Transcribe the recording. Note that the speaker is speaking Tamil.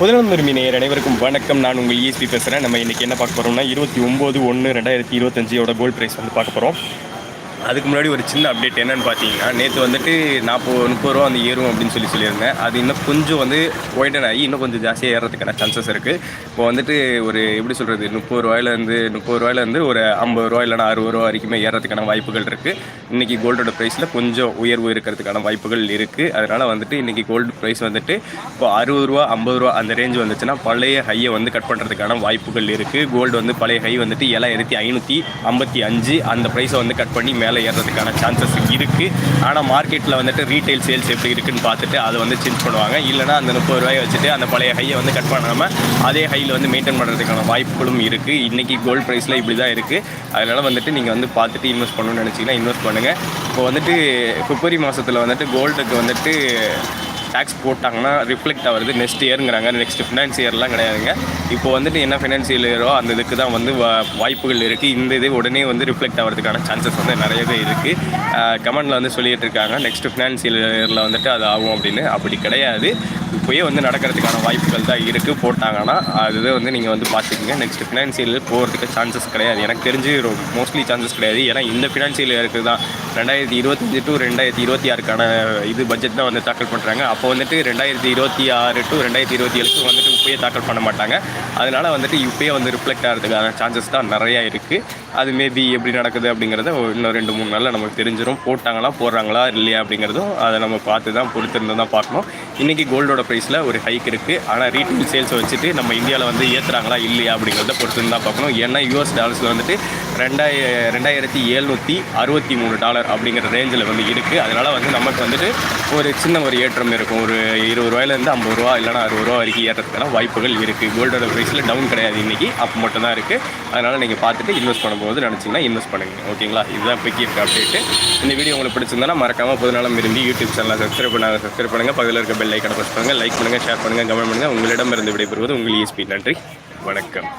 புதனம் விரும்பி அனைவருக்கும் வணக்கம். நான் உங்கள் இஎஸ்பி பேசுகிறேன் நம்ம இன்றைக்கி என்ன பார்க்க போகிறோம்னா இருபத்தி ஒம்பது ஒன்று ரெண்டாயிரத்தி இருபத்தஞ்சியோட கோல்ட் ப்ரைஸ் வந்து பார்க்க போகிறோம் அதுக்கு முன்னாடி ஒரு சின்ன அப்டேட் என்னென்னு பார்த்தீங்கன்னா நேற்று வந்துட்டு நாற்பது முப்பது ரூபா வந்து ஏறும் அப்படின்னு சொல்லி சொல்லியிருந்தேன். அது இன்னும் கொஞ்சம் வந்து ஒய்டன் ஆகி இன்னும் கொஞ்சம் ஜாஸ்தியாக ஏறதுக்கான சான்சஸ் இருக்குது இப்போ வந்துட்டு ஒரு எப்படி சொல்கிறது முப்பது ரூபாயிலேருந்து முப்பது ரூபாயிலேருந்து ஒரு ஐம்பது ரூபா இல்லைனா அறுபது ரூபா வரைக்குமே ஏறதுக்கான வாய்ப்புகள் இருக்குது இன்றைக்கி கோல்டோட ப்ரைஸில் கொஞ்சம் உயர்வு இருக்கிறதுக்கான வாய்ப்புகள் இருக்குது அதனால் வந்துட்டு இன்றைக்கி கோல்டு ப்ரைஸ் வந்துட்டு இப்போ அறுபது ரூபா ஐம்பது ரூபா அந்த ரேஞ்ச் வந்துச்சுன்னா பழைய ஹையை வந்து கட் பண்ணுறதுக்கான வாய்ப்புகள் இருக்குது கோல்டு வந்து பழைய ஹை வந்துட்டு ஏழாயிரத்தி ஐநூற்றி ஐம்பத்தி அஞ்சு அந்த ப்ரைஸை வந்து கட் பண்ணி மேலே ஏறுறதுக்கான சான்சஸ் இருக்குது ஆனால் மார்க்கெட்டில் வந்துட்டு ரீட்டைல் சேல்ஸ் எப்படி இருக்குன்னு பார்த்துட்டு அதை வந்து சேஞ்ச் பண்ணுவாங்க. இல்லைனா அந்த முப்பது ரூபாயை வச்சுட்டு அந்த பழைய ஹையை வந்து கட் பண்ணாமல் அதே ஹையில் வந்து மெயின்டைன் பண்ணுறதுக்கான வாய்ப்புகளும் இருக்குது இன்றைக்கி கோல்டு ப்ரைஸில் இப்படி தான் இருக்குது அதனால் வந்துட்டு நீங்கள் வந்து பார்த்துட்டு இன்வெஸ்ட் பண்ணணும்னு நினச்சிங்கன்னா இன்வெஸ்ட் பண்ணுங்கள் இப்போ வந்துட்டு பிப்ரவரி மாதத்தில் வந்துட்டு கோல்டுக்கு வந்துட்டு டேக்ஸ் போட்டாங்கன்னா ரிஃப்ளெக்ட் ஆகுது நெக்ஸ்ட் இயருங்கிறாங்க நெக்ஸ்ட் ஃபினான்ஸ் இயர்லாம் கிடையாதுங்க. இப்போ வந்துட்டு என்ன ஃபினான்சியல் இயரோ அந்த இதுக்கு தான் வந்து வா- வாய்ப்புகள் இருக்குது இந்த இது உடனே வந்து ரிஃப்ளெக்ட் ஆகிறதுக்கான சான்சஸ் வந்து நிறையவே இருக்குது கமெண்டில் வந்து சொல்லிகிட்டு இருக்காங்க. நெக்ஸ்ட் ஃபினான்சியல் இயரில் வந்துட்டு அது ஆகும் அப்படின்னு. அப்படி கிடையாது. இப்போயே வந்து நடக்கிறதுக்கான வாய்ப்புகள் தான் இருக்குது போட்டாங்கன்னா அது வந்து நீங்கள் வந்து பார்த்துக்கங்க. நெக்ஸ்ட் ஃபினான்சியல் போகிறதுக்கு சான்சஸ் கிடையாது. எனக்கு தெரிஞ்சு மோஸ்ட்லி சான்சஸ் கிடையாது. ஏன்னா இந்த ஃபினான்சியல் இயருக்கு தான் ரெண்டாயிரத்தி இருபத்தஞ்சி டு ரெண்டாயிரத்தி இருபத்தி ஆறுக்கான இது பட்ஜெட் தான் வந்து தாக்கல் பண்ணுறாங்க அப்போ வந்துட்டு ரெண்டாயிரத்தி இருபத்தி ஆறு டு ரெண்டாயிரத்தி இருபத்தி ஏழுக்கு வந்துட்டு இப்போயே தாக்கல் பண்ண மாட்டாங்க. அதனால வந்துட்டு இப்போயே வந்து ரிஃப்ளெக்ட் ஆகிறதுக்கான சான்சஸ் தான் நிறையா இருக்குது அது மேபி எப்படி நடக்குது அப்படிங்கிறத இன்னும் ரெண்டு மூணு நாளில் நமக்கு தெரிஞ்சிடும் போட்டாங்களா போடுறாங்களா இல்லையா அப்படிங்கிறதும் அதை நம்ம பார்த்து தான் பொறுத்திருந்து தான் பார்க்கணும். இன்றைக்கி கோல்டோட ப்ரைஸில் ஒரு ஹைக் இருக்குது ஆனால் ரீட்டைல் சேல்ஸை வச்சுட்டு நம்ம இந்தியாவில் வந்து ஏற்றுறாங்களா இல்லையா அப்படிங்கிறத பொறுத்திருந்து தான் பார்க்கணும். ஏன்னா யூஎஸ் டாலர்ஸில் வந்துட்டு ரெண்டாய ரெண்டாயிரத்தி எழுநூற்றி அறுபத்தி மூணு டாலர் அப்படிங்கிற ரேஞ்சில் வந்து இருக்குது அதனால் வந்து நமக்கு வந்துட்டு ஒரு சின்ன ஒரு ஏற்றம் இருக்கும். ஒரு இருபது ரூபாயிலேருந்து ஐம்பது ரூபா இல்லைனா அறுபது ரூபா வரைக்கும் ஏற்றதுக்கான வாய்ப்புகள் இருக்குது கோல்டோட ப்ரைஸில் டவுன் கிடையாது இன்றைக்கி அப்போ மட்டும் தான் இருக்குது அதனால் நீங்கள் பார்த்துட்டு இன்வெஸ்ட் பண்ணும்போது நினச்சிங்கன்னா இன்வெஸ்ட் பண்ணுங்க. ஓகேங்களா இதுதான் பிக்கி இருக்க அப்டேட்டு இந்த வீடியோ உங்களுக்கு பிடிச்சிருந்தா மறக்காமல் பொதுநலம் விரும்பி யூடியூப் சேனலை சப்ஸ்கிரைப் பண்ணாங்க சப்ஸ்கிரைப் பண்ணுங்கள் பக்கத்தில் இருக்க பெல் ஐக்கனை ப்ரெஸ் பண்ணுங்கள் லைக் பண்ணுங்கள் ஷேர் பண்ணுங்கள் கமெண்ட் பண்ணுங்கள் உங்களிடம் இருந்து விடைபெறுவது உங்கள் இஎஸ்பி நன்றி. வணக்கம்.